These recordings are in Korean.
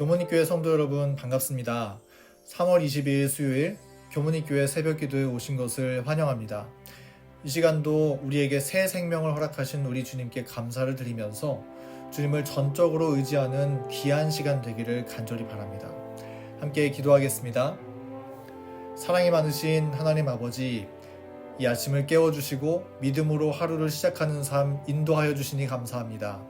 교문익교회 성도 여러분 반갑습니다. 3월 22일 수요일 교문익교회 새벽 기도에 오신 것을 환영합니다. 이 시간도 우리에게 새 생명을 허락하신 우리 주님께 감사를 드리면서 주님을 전적으로 의지하는 귀한 시간 되기를 간절히 바랍니다. 함께 기도하겠습니다. 사랑이 많으신 하나님 아버지, 이 아침을 깨워주시고 믿음으로 하루를 시작하는 삶 인도하여 주시니 감사합니다.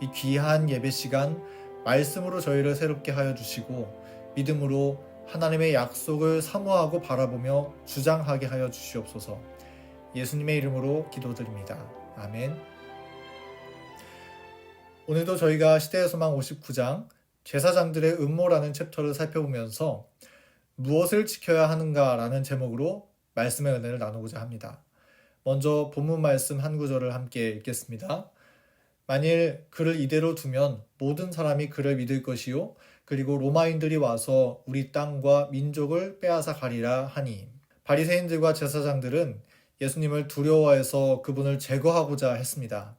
이 귀한 예배 시간 말씀으로 저희를 새롭게 하여 주시고 믿음으로 하나님의 약속을 사모하고 바라보며 주장하게 하여 주시옵소서. 예수님의 이름으로 기도드립니다. 아멘. 오늘도 저희가 시대의 소망 59장 제사장들의 음모라는 챕터를 살펴보면서 무엇을 지켜야 하는가라는 제목으로 말씀의 은혜를 나누고자 합니다. 먼저 본문 말씀 한 구절을 함께 읽겠습니다. 만일 그를 이대로 두면 모든 사람이 그를 믿을 것이요 그리고 로마인들이 와서 우리 땅과 민족을 빼앗아 가리라 하니 바리새인들과 제사장들은 예수님을 두려워해서 그분을 제거하고자 했습니다.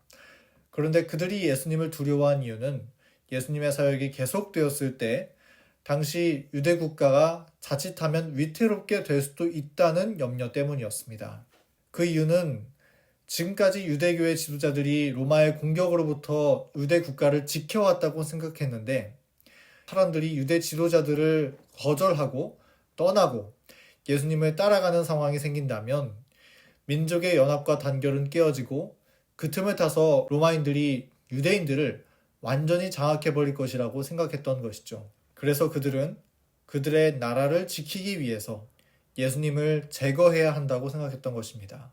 그런데 그들이 예수님을 두려워한 이유는 예수님의 사역이 계속되었을 때 당시 유대 국가가 자칫하면 위태롭게 될 수도 있다는 염려 때문이었습니다. 그 이유는 지금까지 유대교의 지도자들이 로마의 공격으로부터 유대 국가를 지켜왔다고 생각했는데 사람들이 유대 지도자들을 거절하고 떠나고 예수님을 따라가는 상황이 생긴다면 민족의 연합과 단결은 깨어지고 그 틈을 타서 로마인들이 유대인들을 완전히 장악해버릴 것이라고 생각했던 것이죠. 그래서 그들은 그들의 나라를 지키기 위해서 예수님을 제거해야 한다고 생각했던 것입니다.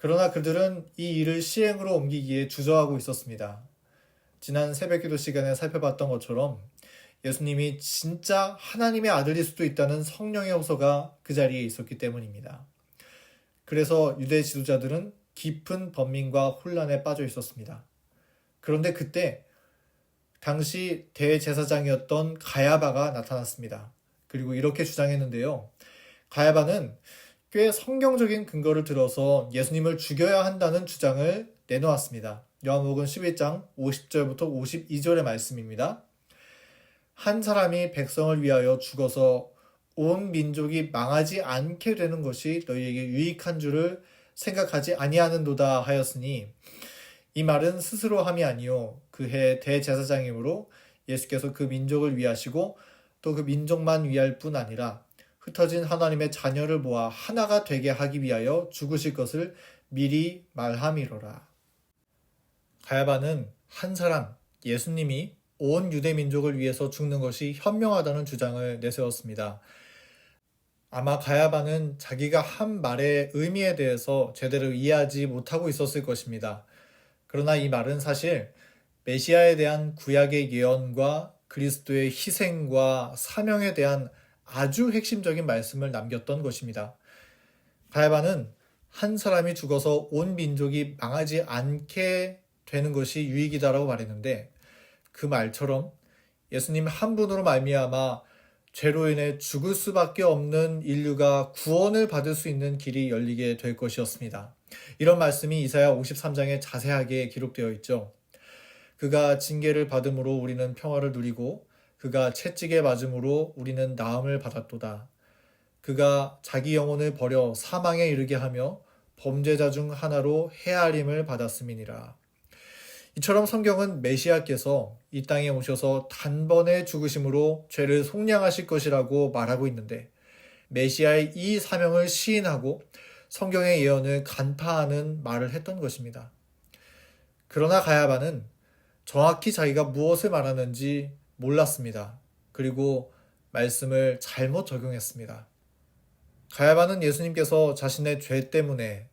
그러나 그들은 이 일을 시행으로 옮기기에 주저하고 있었습니다. 지난 새벽 기도 시간에 살펴봤던 것처럼 예수님이 진짜 하나님의 아들일 수도 있다는 성령의 호소가 그 자리에 있었기 때문입니다. 그래서 유대 지도자들은 깊은 번민과 혼란에 빠져 있었습니다. 그런데 그때 당시 대제사장이었던 가야바가 나타났습니다. 그리고 이렇게 주장했는데요. 가야바는 꽤 성경적인 근거를 들어서 예수님을 죽여야 한다는 주장을 내놓았습니다. 요한복음 11장 50절부터 52절의 말씀입니다. 한 사람이 백성을 위하여 죽어서 온 민족이 망하지 않게 되는 것이 너희에게 유익한 줄을 생각하지 아니하는도다 하였으니 이 말은 스스로 함이 아니요 그 해 대제사장이므로 예수께서 그 민족을 위하시고 또 그 민족만 위할 뿐 아니라 흩어진 하나님의 자녀를 모아 하나가 되게 하기 위하여 죽으실 것을 미리 말함이로라. 가야바는 한 사람 예수님이 온 유대 민족을 위해서 죽는 것이 현명하다는 주장을 내세웠습니다. 아마 가야바는 자기가 한 말의 의미에 대해서 제대로 이해하지 못하고 있었을 것입니다. 그러나 이 말은 사실 메시아에 대한 구약의 예언과 그리스도의 희생과 사명에 대한 아주 핵심적인 말씀을 남겼던 것입니다. 가야바는 한 사람이 죽어서 온 민족이 망하지 않게 되는 것이 유익이다라고 말했는데 그 말처럼 예수님 한 분으로 말미암아 죄로 인해 죽을 수밖에 없는 인류가 구원을 받을 수 있는 길이 열리게 될 것이었습니다. 이런 말씀이 이사야 53장에 자세하게 기록되어 있죠. 그가 징계를 받음으로 우리는 평화를 누리고 그가 채찍에 맞음으로 우리는 나음을 받았도다. 그가 자기 영혼을 버려 사망에 이르게 하며 범죄자 중 하나로 헤아림을 받았음이니라. 이처럼 성경은 메시아께서 이 땅에 오셔서 단번에 죽으심으로 죄를 속량하실 것이라고 말하고 있는데 메시아의 이 사명을 시인하고 성경의 예언을 간파하는 말을 했던 것입니다. 그러나 가야바는 정확히 자기가 무엇을 말하는지 몰랐습니다. 그리고 말씀을 잘못 적용했습니다. 가야바는 예수님께서 자신의 죄 때문에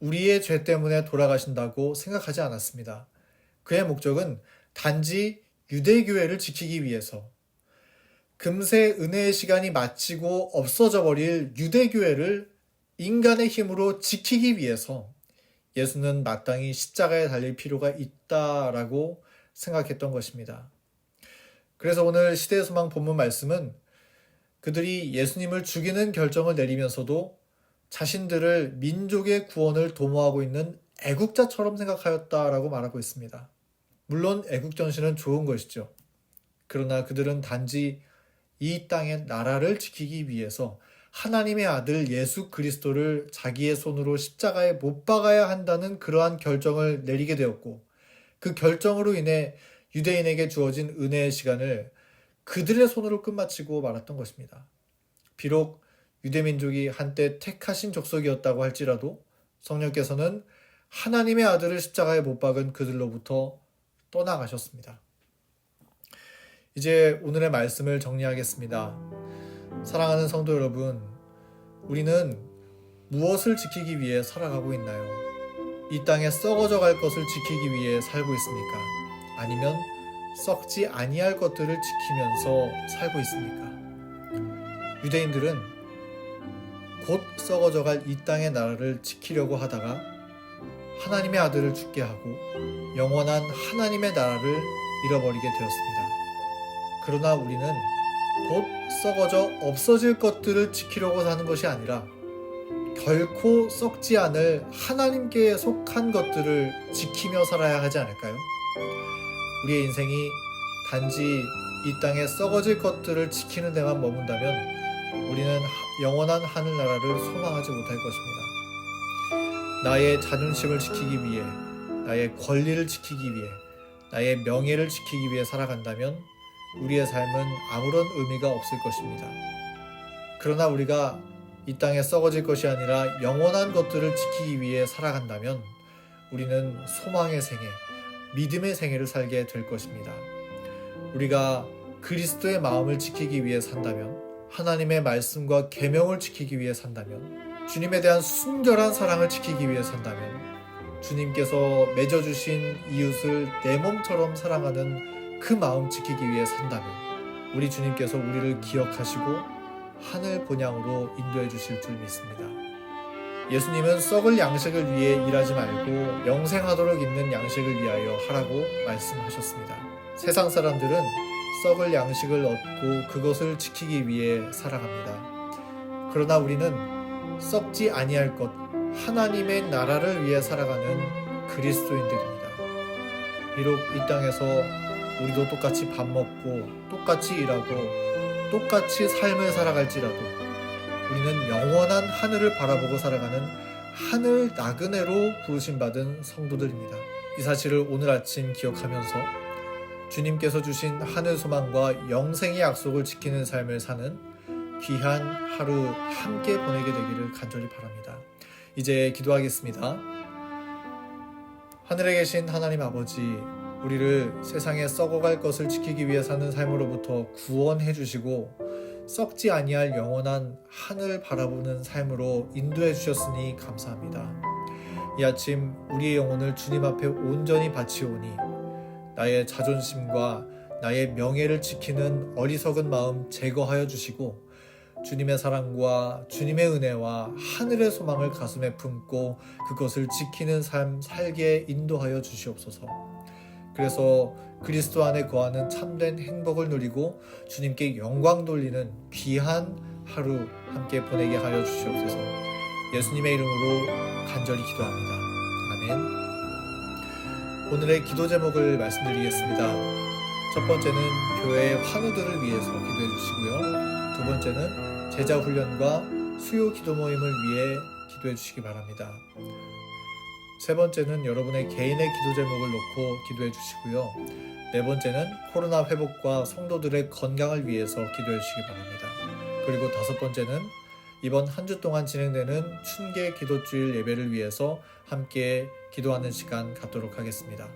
우리의 죄 때문에 돌아가신다고 생각하지 않았습니다. 그의 목적은 단지 유대교회를 지키기 위해서 금세 은혜의 시간이 마치고 없어져 버릴 유대교회를 인간의 힘으로 지키기 위해서 예수는 마땅히 십자가에 달릴 필요가 있다라고 생각했던 것입니다. 그래서 오늘 시대의 소망 본문 말씀은 그들이 예수님을 죽이는 결정을 내리면서도 자신들을 민족의 구원을 도모하고 있는 애국자처럼 생각하였다라고 말하고 있습니다. 물론 애국 전신은 좋은 것이죠. 그러나 그들은 단지 이 땅의 나라를 지키기 위해서 하나님의 아들 예수 그리스도를 자기의 손으로 십자가에 못 박아야 한다는 그러한 결정을 내리게 되었고 그 결정으로 인해 유대인에게 주어진 은혜의 시간을 그들의 손으로 끝마치고 말았던 것입니다. 비록 유대민족이 한때 택하신 족속이었다고 할지라도 성령께서는 하나님의 아들을 십자가에 못 박은 그들로부터 떠나가셨습니다. 이제 오늘의 말씀을 정리하겠습니다. 사랑하는 성도 여러분, 우리는 무엇을 지키기 위해 살아가고 있나요? 이 땅에 썩어져 갈 것을 지키기 위해 살고 있습니까? 아니면 썩지 아니할 것들을 지키면서 살고 있습니까? 유대인들은 곧 썩어져 갈 이 땅의 나라를 지키려고 하다가 하나님의 아들을 죽게 하고 영원한 하나님의 나라를 잃어버리게 되었습니다. 그러나 우리는 곧 썩어져 없어질 것들을 지키려고 사는 것이 아니라 결코 썩지 않을 하나님께 속한 것들을 지키며 살아야 하지 않을까요? 우리의 인생이 단지 이 땅에 썩어질 것들을 지키는 데만 머문다면 우리는 하- 영원한 하늘나라를 소망하지 못할 것입니다. 나의 자존심을 지키기 위해, 나의 권리를 지키기 위해, 나의 명예를 지키기 위해 살아간다면 우리의 삶은 아무런 의미가 없을 것입니다. 그러나 우리가 이 땅에 썩어질 것이 아니라 영원한 것들을 지키기 위해 살아간다면 우리는 소망의 생애, 믿음의 생애를 살게 될 것입니다. 우리가 그리스도의 마음을 지키기 위해 산다면 하나님의 말씀과 계명을 지키기 위해 산다면 주님에 대한 순결한 사랑을 지키기 위해 산다면 주님께서 맺어주신 이웃을 내 몸처럼 사랑하는 그 마음 지키기 위해 산다면 우리 주님께서 우리를 기억하시고 하늘 본향으로 인도해 주실 줄 믿습니다. 예수님은 썩을 양식을 위해 일하지 말고 영생하도록 있는 양식을 위하여 하라고 말씀하셨습니다. 세상 사람들은 썩을 양식을 얻고 그것을 지키기 위해 살아갑니다. 그러나 우리는 썩지 아니할 것 하나님의 나라를 위해 살아가는 그리스도인들입니다. 비록 이 땅에서 우리도 똑같이 밥 먹고 똑같이 일하고 똑같이 삶을 살아갈지라도 우리는 영원한 하늘을 바라보고 살아가는 하늘 나그네로 부르심받은 성도들입니다. 이 사실을 오늘 아침 기억하면서 주님께서 주신 하늘 소망과 영생의 약속을 지키는 삶을 사는 귀한 하루 함께 보내게 되기를 간절히 바랍니다. 이제 기도하겠습니다. 하늘에 계신 하나님 아버지, 우리를 세상에 썩어갈 것을 지키기 위해 사는 삶으로부터 구원해 주시고 썩지 아니할 영원한 하늘 바라보는 삶으로 인도해 주셨으니 감사합니다. 이 아침 우리의 영혼을 주님 앞에 온전히 바치오니 나의 자존심과 나의 명예를 지키는 어리석은 마음 제거하여 주시고 주님의 사랑과 주님의 은혜와 하늘의 소망을 가슴에 품고 그것을 지키는 삶 살게 인도하여 주시옵소서. 그래서 그리스도 안에 거하는 참된 행복을 누리고 주님께 영광 돌리는 귀한 하루 함께 보내게 하여 주시옵소서. 예수님의 이름으로 간절히 기도합니다. 아멘. 오늘의 기도 제목을 말씀드리겠습니다. 첫 번째는 교회의 환우들을 위해서 기도해 주시고요. 두 번째는 제자 훈련과 수요 기도 모임을 위해 기도해 주시기 바랍니다. 세 번째는 여러분의 개인의 기도 제목을 놓고 기도해 주시고요. 네 번째는 코로나 회복과 성도들의 건강을 위해서 기도해 주시기 바랍니다. 그리고 다섯 번째는 이번 한 주 동안 진행되는 춘계 기도주일 예배를 위해서 함께 기도하는 시간 갖도록 하겠습니다.